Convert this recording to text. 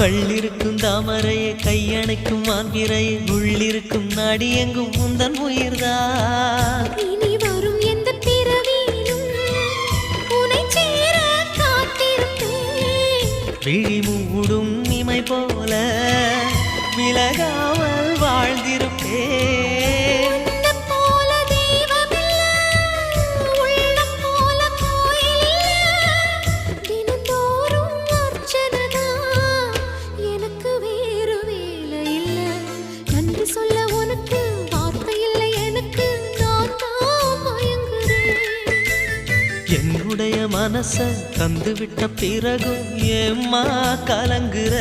கள்ளிருக்கும் தாமரையை கையணைக்கும் மான்பிரையை உள்ளிருக்கும் நாடி எங்கும் உந்தன் உயிர்தான். இனி வரும் எந்த பிறவியிலும் உனை சேர காத்திருப்பேன். விழி மூடும் இமை போல விலகாமல் வாழ்ந்திருப்பேன். என்னுடைய மனச தந்துவிட்ட பிறகும் ஏம்மா கலங்குற?